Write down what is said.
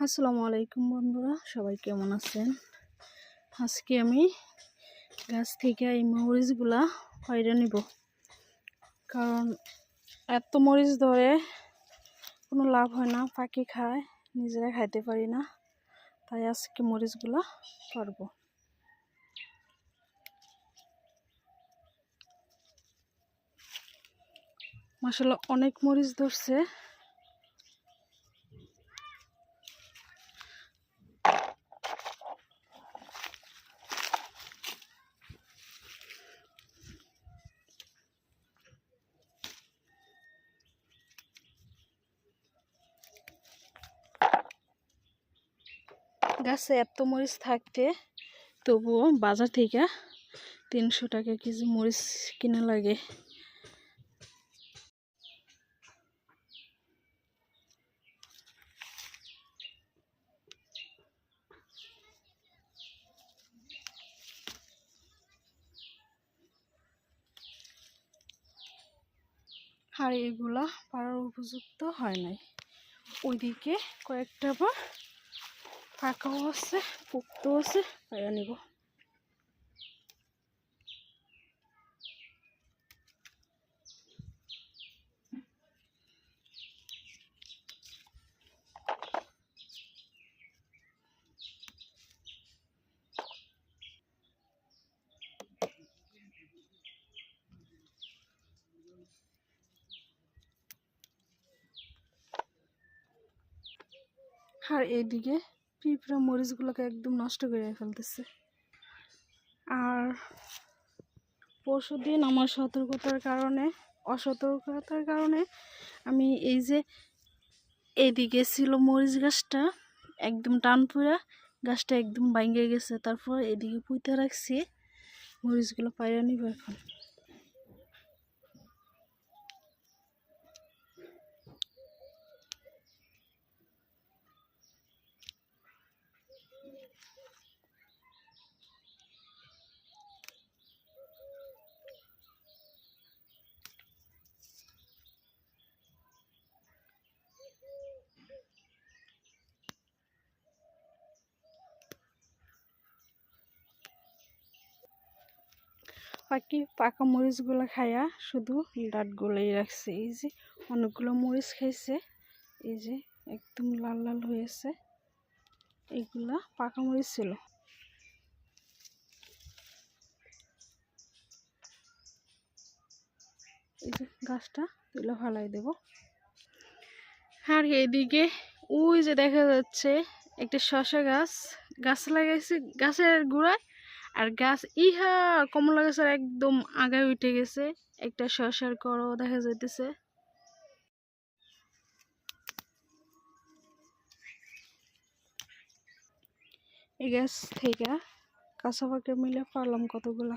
আসসালামু আলাইকুম বন্ধুরা, সবাই কেমন আছেন? আজকে আমি গাছ থেকে এই মরিচগুলা বাইরে নিব। কারণ এত মরিচ ধরে কোনো লাভ হয় না, পাখি খায়, নিজেরা খাইতে পারি না, তাই আজকে মরিচগুলা পারব। মাসাল্লাহ অনেক মরিচ ধরছে। গাছে এত মরিচ থাকতে, তবুও বাজার থেকে তিনশো টাকা কেজি মরিচ কিনা লাগে। আর এগুলা পাড়ার উপযুক্ত হয় নাই। ওইদিকে কয়েকটা বার ফাঁকাও আছে পোক্ত আছে পাইয়া নিব আর এইদিকে পিঁপড়া মরিচগুলোকে একদম নষ্ট করে ফেলতেছে। আর পরশু দিন আমার সতর্কতার কারণে, অসতর্কতার কারণে আমি এই যে এদিকে ছিল মরিচ গাছটা, একদম টান পুরা গাছটা একদম ভাঙ্গে গেছে। তারপর এদিকে পুঁতে রাখছি, মরিচগুলো পাইরা নিব এখন। পাখি, পাকা মরিচগুলো খাইয়া শুধু ডাটগুলোই রাখছে। এই যে অনেকগুলো মরিচ খাইছে, এই যে একদম লাল লাল হয়েছে। এগুলা পাকা মরিচ ছিল। এই যে গাছটা তুলে ফালাই দেব। আর এদিকে ওই যে দেখা যাচ্ছে একটা শশা গাছ গাছ লাগাইছে, গাছের গোড়ায় আর গাছ, ইহা কমলা গাছের একদম আগায় উঠে গেছে। একটা শশার করও দেখা যাইতেছে। এই গাছ থেকে কাঁচা মিলে পারলাম কতগুলা।